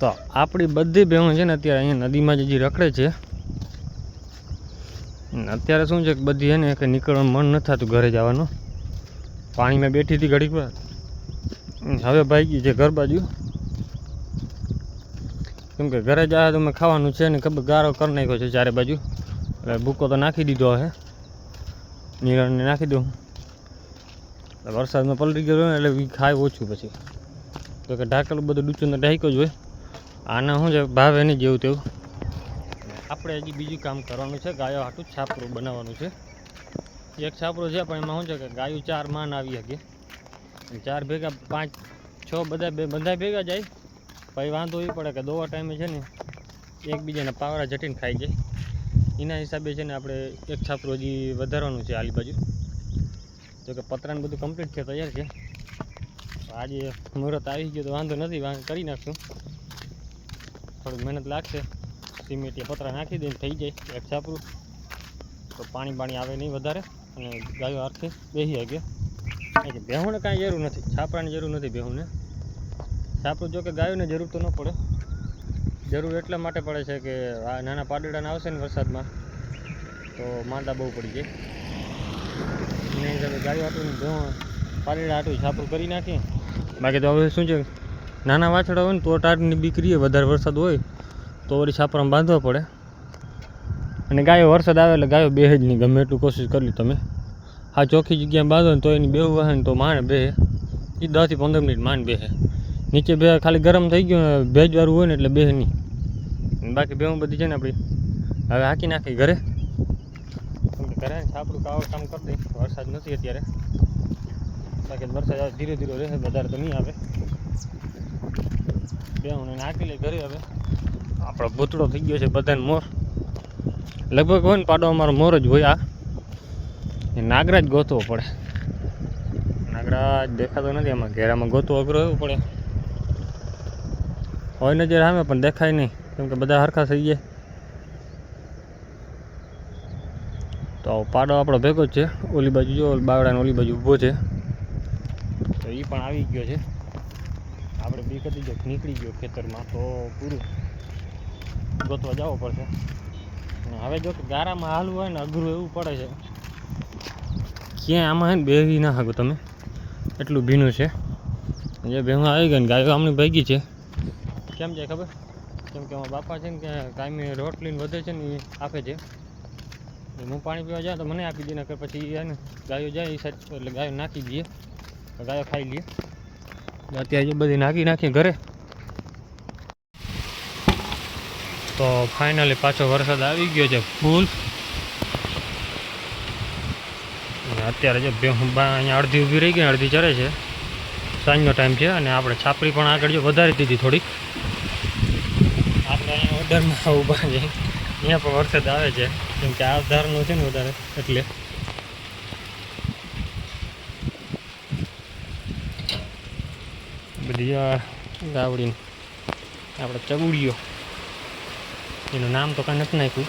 તો આપણી બધી બહેનો છે ને અત્યારે અહીંયા નદીમાં જ હજી રખડે છે. અત્યારે શું છે કે બધી છે ને કે નીકળવાનું મન નથી થતું ઘરે જવાનું. પાણીમાં બેઠી હતી ઘડીક વાર. હવે ભાગી છે ઘર બાજુ. કેમ કે ઘરે જાય તો મેં ખાવાનું છે ને ખબર ગારો કરી નાખ્યો છે ચારે બાજુ. એટલે ભૂકો તો નાખી દીધો હે નિરણને નાખી દઉં. એટલે વરસાદમાં પલટી ગયો એટલે ખાય ઓછું પછી. તો કે ઢાકેલું બધું ડૂચું ઢાંક્યો જ હોય. આના શું છે, ભાવ એની જેવું તેવું? આપણે હજી બીજું કામ કરવાનું છે, ગાયો હાટું છાપરું બનાવવાનું છે. એક છાપરું છે, પણ એમાં શું છે કે ગાયું ચાર માન આવી શકે. ચાર ભેગા, પાંચ, છ બધા બે, બધા ભેગા જાય. પછી વાંધો એ પડે કે દોવા ટાઈમે છે ને, એકબીજાના પાવડા જટીને ખાઈ જાય. એના હિસાબે છે ને આપણે એક છાપરું હજી વધારવાનું છે આલી બાજુ. જો કે પતરાને બધું કમ્પ્લીટ છે, તૈયાર છે. તો આજે મુહૂર્ત આવી ગયો તો વાંધો નથી કરી નાખશું. થોડી મહેનત લાગશે. સિમેન્ટિયા પતરા નાખી દઈને થઈ જાય, એક છાપરું. તો પાણી પાણી આવે નહીં વધારે, અને ગાયો હાથથી બેસી શકે કે ભેહુંને કાંઈ જરૂર નથી, છાપરાની જરૂર નથી ભેહુંને. છાપરું જો કે ગાયોને જરૂર તો ન પડે. જરૂર એટલા માટે પડે છે કે આ નાના પાડડાને આવશે ને વરસાદમાં, તો માંદા બહુ પડી જાય. એના હિસાબે ગાયો આટલું ભેહું પાડડા હાટું છાપરું કરી નાખીએ. બાકી તો હવે શું છે? નાના વાછડા હોય ને તો ટાટની બીકરીએ વધારે વરસાદ હોય તો વળી છાપરામાં બાંધવા પડે. અને ગાયો વરસાદ આવે એટલે ગાયો બે જ નહીં ગમે એટલું કોશિશ કરી તમે. આ ચોખ્ખી જગ્યાએ બાંધો ને તો એની બેહું વાહે ને તો માણ બે એ દસથી પંદર મિનિટ માંડ બેહે. નીચે બે ખાલી ગરમ થઈ ગયું ભેજવાળું હોય ને એટલે બે નહીં. બાકી બેહું બધી છે ને આપણી હવે હાકી નાખી ઘરે. ઘરે છાપડું કાવ કામ કરી દઈ વરસાદ નથી અત્યારે. બાકી વરસાદ આવે ધીરે ધીરે રહે, વધારે તો નહીં આવે. બેહું નાખી લે ઘરે હવે. આપણો ભૂતળો થઈ ગયો છે બધાને મોર. લગભગ હોય ને પાડો અમારો મોર જ હોય આ. એ નાગરાજ ગોતવો પડે. નાગરાજ દેખાતો નથી એમાં ઘેરામાં ગોતવો અઘરો એવું પડે. હોય નજર સામે પણ દેખાય નહીં. કેમ કે બધા હરખા થઈ જાય તો પાડો આપણો ભેગો જ છે. ઓલી બાજુ જો બાવડાને ઓલી બાજુ ઊભો છે. તો એ પણ આવી ગયો છે. આપણે બી કદી જો નીકળી ગયો ખેતરમાં, તો પૂરું ગોતવા જવો પડશે. હવે જો કે ગારામાં હાલવું હોય ને અઘરું એવું પડે છે. ક્યાંય આમાં હે ને બેહી ના શકો તમે. એટલું ભીનું છે. જે ભેહું આવી ગઈ ને ગાયો આમની ભાગી છે. કેમ છે ખબર? કેમ કે અમારા બાપા છે ને કે કાયમી રોટલીને વધે છે ને એ આપે છે. હું પાણી પીવા જાઉં તો મને આપી દે, નકર પછી એને ગાયો જાય એ સાઈડ, એટલે ગાયો નાખી દઈએ. ગાયો ખાઈ લઈએ. અત્યારે બધી નાખી નાખી ઘરે. તો ફાઇનલી પાછો વરસાદ આવી ગયો છે ફૂલ અત્યારે જો બા અહીંયા અડધી ઊભી રહી ગઈ, અડધી ચરે છે. સાંજનો ટાઈમ છે અને આપણે છાપરી પણ આગળ જો વધારી દીધી થોડીક. આપણે અહીંયા ઓર્ડરમાં ઊભા છે અહીંયા પણ વરસાદ આવે છે. કેમ કે આ ધારનું છે ને વધારે, એટલે. બધી ગાવડીને. આપણે ચબુડીઓ એનું નામ તો કાંઈ નથી નાખ્યું.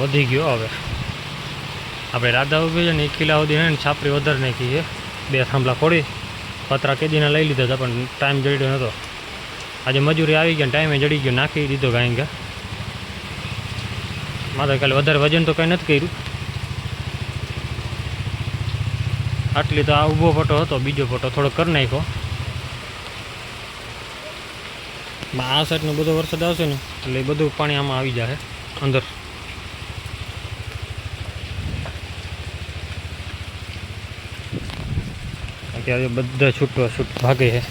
વધી ગયો હવે. આપણે રાધા ઊભી છે ને એક કિલ્લા સુધી ને છાપરી વધારે નાખી છે. બે થાંભલા ખોડી પતરા કેદીના લઈ લીધા હતા, પણ ટાઈમ જડ્યો નહોતો આજે મજૂરી આવી ગયા ટાઈમે જડી ગયો, નાખી દીધો કાંઈ કે મારે કાલે વધારે વજન તો કંઈ નથી કર્યું. આટલી તો આ ઊભો ફોટો હતો બીજો ફોટો થોડો કરી નાખ્યો. આ સાઈડનો બધો વરસાદ આવશે ને? એટલે બધું પાણી આમાં આવી જશે અંદર. અત્યારે બધા છૂટો છૂટ ભાગે છે.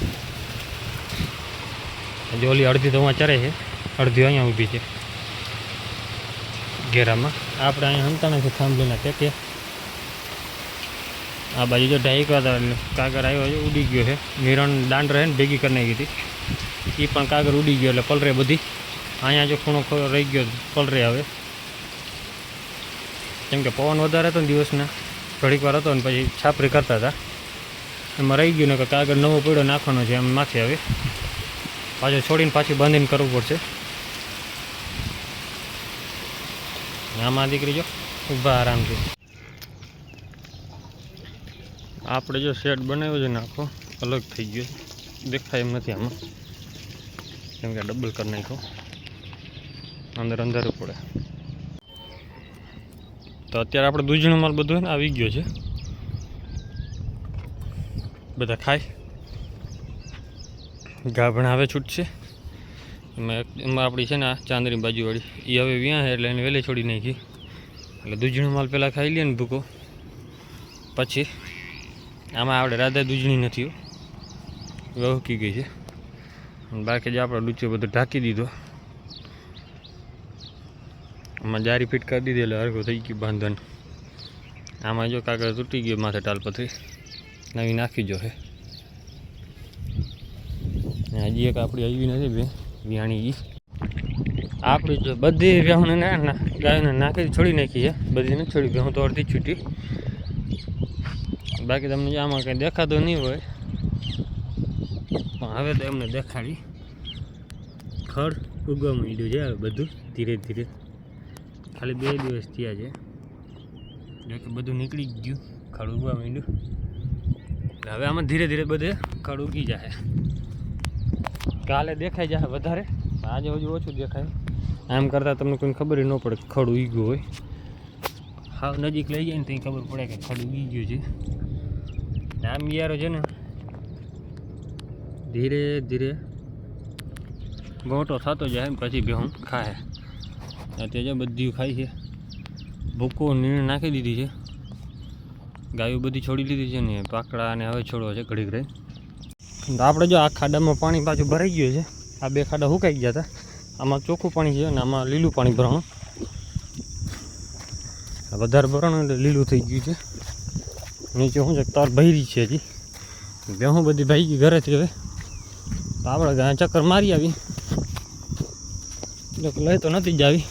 જે ઓલી અડધી તો ચરે છે અડધી અહીંયા ઊભી છે. ઘેરામાં. આપણે અહીંયા હંતાણે નથી થાંભલીના ટેકે. આ બાજુ જો ઢાઈક હતા એટલે કાગર આવ્યો છે, ઉડી ગયો છે. નિરણ દાંડ રહે ને ભેગી કરી નાખી હતી. એ પણ કાગર ઉડી ગયો એટલે પલરે બધી. અહીંયા જો ખૂણો રહી ગયો પલરે આવે. કેમ કે પવન વધારે હતો ને દિવસના. ઘડીક વાર હતો ને પછી છાપરી કરતા હતા. એમાં રહી ગયું ને કે કાગળ નવો પડ્યો, નાખવાનો છે એમ માથે આવે. પાછો છોડીને પાછી બાંધીને કરવું પડશે. આમાં દીકરી જો, ઊભા આરામથી. આપણે જો શેડ બનાવ્યો છે ને આખો, અલગ થઈ ગયો દેખાય એમ નથી આમાં. કેમ કે ડબલ કરી નાખ્યો. અંદર અંધારું પડે. તો અત્યારે આપણે દૂજણો માલ બધું ને આવી ગયો છે. બધા ખાય. ગાભણ હવે છૂટશે. એમાં એમાં આપણી છે ને ચાંદની બાજુવાળી. એ હવે વ્યાં એટલે એને વહેલી છોડી નાખી. એટલે દૂજણો માલ પહેલાં ખાઈ લે ને ભૂકો. પછી આમાં આપણે રાધા દૂધણી નથી. વહુકી ગઈ છે. બાકી જે આપણો ડૂચો બધો ઢાંકી દીધો. આમાં જારી ફિટ કરી દીધી એટલે હરખું થઈ ગયું બાંધવાનું. આમાં જો કાગળ તૂટી ગયો, માથે ટાલપથરી નવી નાખી જો હે. હજી એક આપણી આવી નથી બે વિહાણી આપણી જો બધી વ્યાહને ના ના ગાયોને નાખી છોડી નાખી છે. બધી નથી છોડી હું તો અડધી છૂટી. બાકી તમને આમાં કંઈ દેખાતો નહીં હોય, પણ હવે તો એમને દેખાડી. ખડ ઉગવા માંડ્યું છે હવે બધું, ધીરે ધીરે. ખાલી બે દિવસ થયા છે. એટલે કે બધું નીકળી ગયું, ખડ ઉગવા માંડ્યું. હવે આમાં ધીરે ધીરે બધે ખડ ઉગી જાય કાલે દેખાઈ જાય વધારે આજે હજુ ઓછું દેખાય. આમ કરતાં તમને કોઈ ખબર ન પડે ખડ ઉગ્યું હોય. હા નજીક લઈ જાય ને તો ખબર પડે કે ખડ ઉગી ગયું છે. ને આમ બિયારો છે ને, ધીરે ધીરે ગોટો થતો જાય પછી ભેહું ખાય અત્યારે જો બધી ખાય છે. ભૂકો નીણ નાખી દીધી છે. ગાયો બધી છોડી લીધી છે ને, પાકડા અને હવે છોડવા છે ઘડીક રહી. તો આપણે જો આ ખાડામાં પાણી પાછું ભરાઈ ગયું છે. આ બે ખાડા સુકાઈ ગયા હતા. આમાં ચોખ્ખું પાણી છે અને આમાં લીલું પાણી ભરાણું. વધારે ભરાણું એટલે લીલું થઈ ગયું છે. નીચે શું છે, તાર ભરી છે હજી. ભેહું બધી ભાઈ ગઈ ઘરેથી હવે. આપણે ગાય ચક્કર મારી આવી. લઈ તો નથી જ આવી.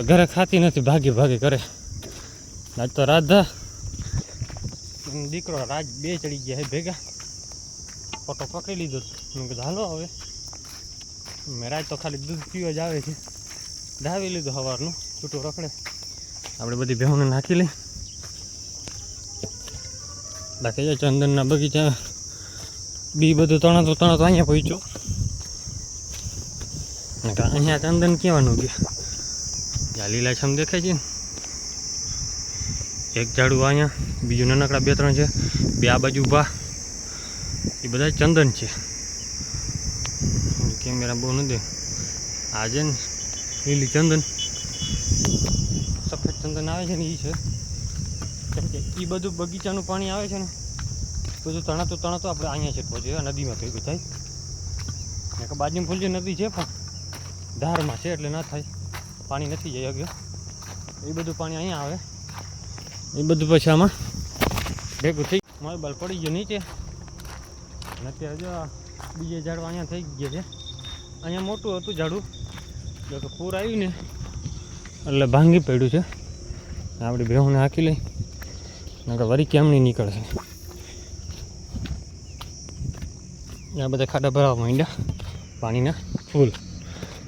ઘરે ખાતી નથી, ભાગે ભાગે કરે આજ તો રાધા દીકરો રાજ બે ચડી ગયા હે ભેગા. ફોટો પકડી લીધો. મેં કીધું, હાલો હવે. મેં રાજ તો ખાલી દૂધ પીવા જ આવે છે. ધાવી લીધું સવારનું છૂટું રખડે. આપણે બધી ભેહુંને નાખી લઈ. બાકી ચંદનના બગીચા, બી બધું તણાતો તણાતો અહીંયા પહોંચ્યો. ને કા અહીંયા ચંદન કહેવાનું કે આ લીલાછમ દેખાય છે ને. એક ઝાડું અહીંયા, બીજું નાનકડા બે ત્રણ છે, બે આ બાજુ ઊભા. એ બધા ચંદન છે. કેમેરા બહુ નથી. આ છે ને લીલી ચંદન. સફેદ ચંદન આવે છે ને એ છે. એ બધું બગીચાનું પાણી આવે છે ને, બધું તણાતું તણાતું આપણે અહીંયા છેટવો જોઈએ નદીમાં ભેગું થાય. ને કે બાજુમાં ફૂલ જે નદી છે પણ ધારમાં છે એટલે ના થાય. પાણી નથી જઈ શકે એ બધું પાણી અહીંયા આવે. એ બધું પછી આમાં ભેગું થઈ મોબાઈલ પડી ગયો નીચે. અને અત્યારે જો બીજે ઝાડવા અહીંયા થઈ ગયા છે. અહીંયા મોટું હતું ઝાડું. જો કે પૂર આવ્યું ને, એટલે ભાંગી પડ્યું છે. આપણી ભેહુંને હાંકી લઈ. નકર વરી કેમ નહીં નીકળશે? આ બધા ખાડા ભરાવા માંડ્યા, પાણીના ફૂલ.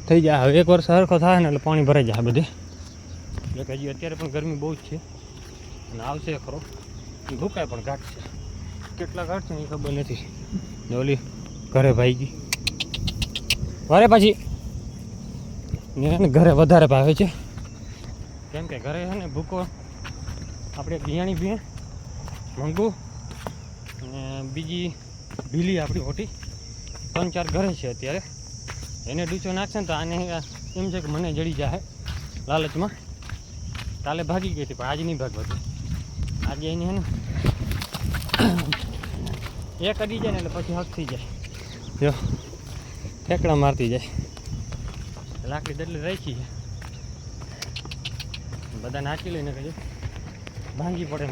થઈ જાય હવે એક વર્ષ સરખો થાય ને એટલે પાણી ભરાઈ જાય બધે. એટલે હજી અત્યારે પણ ગરમી બહુ જ છે. અને આવશે ખરો. ભૂકાય પણ ઘાટ છે. કેટલા ઘાટ છે એ ખબર નથી. ઓલી ઘરે ભાઈ ગઈ. વારે પાછી. ને ઘરે વધારે ભાવે છે. કેમ કે ઘરે છે ને ભૂકો આપણે બિયાણી ભીએ મંગુ અને બીજી ભીલી આપણી હોટી. ત્રણ ચાર ઘરે છે અત્યારે. એને ડૂચો નાખશે ને તો આને એમ છે કે મને જડી જાય લાલચમાં. કાલે ભાગી ગઈ હતી, પણ આજે નહીં ભાગવાતી આજે એને ને એક અડી જાય ને એટલે પછી હક થઈ જાય. જો, ઠેકડા મારતી જાય. લાકડી દટલી રાખી છે. બધા નાચી લઈને કહેજો ભાંગી પડે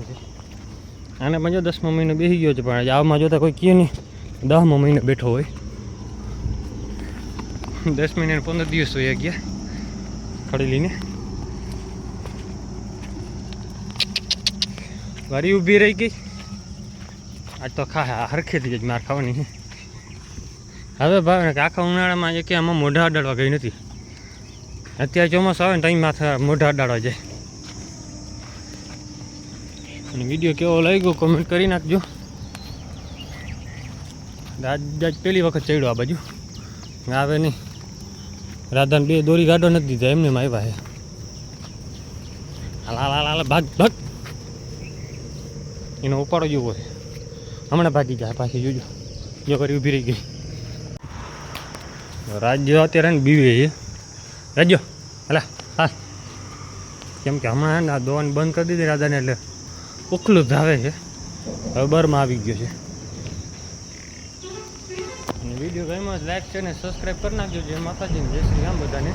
આને પણ જો દસમા મહિનો બેસી ગયો છે, પણ આવમાં જોતા કોઈ કહે નહીં. દસમા મહિને બેઠો હોય. દસ મહિને પંદર દિવસ હોય ગયા. ખડી લઈને. વારી ઊભી રહી ગઈ. આજ તો ખા હરખેથી જ માર ખાવાની હવે ભાવે આખા ઉનાળામાં એક આમાં મોઢા અડાડવા ગઈ નથી. અત્યારે ચોમાસું આવે ને ત્યાં માથા મોઢા અડાડવા જાય. અને વીડિયો કેવો લાગ્યો? કોમેન્ટ કરી નાખજો. આજ આજ પહેલી વખત ચડ્યો આ બાજુ. આવે નહીં. રાધાને બે દોરી ગાડો નથી દીધા, એમને એમ આવ્યા છે. હાલ હાલ હાલ ભાગ ભાગ. એનો ઉપાડો જેવો છે. હમણાં ભાગી જાય પાછી જોજો. જો કરી ઊભી રહી ગઈ. રાજ્ય અત્યારે બીવે છે. રાજ્યો, હલા હા કેમ કે હમણાં દોન બંધ કરી દીધી રાધાને એટલે ઉખલું ધાવે છે. હવે આવી ગયો છે. અને વીડિયો ગમ્યો લાઈક છે ને સબસ્ક્રાઈબ કરી નાખજો. જે માતાજી જય શ્રી રામ બધાને.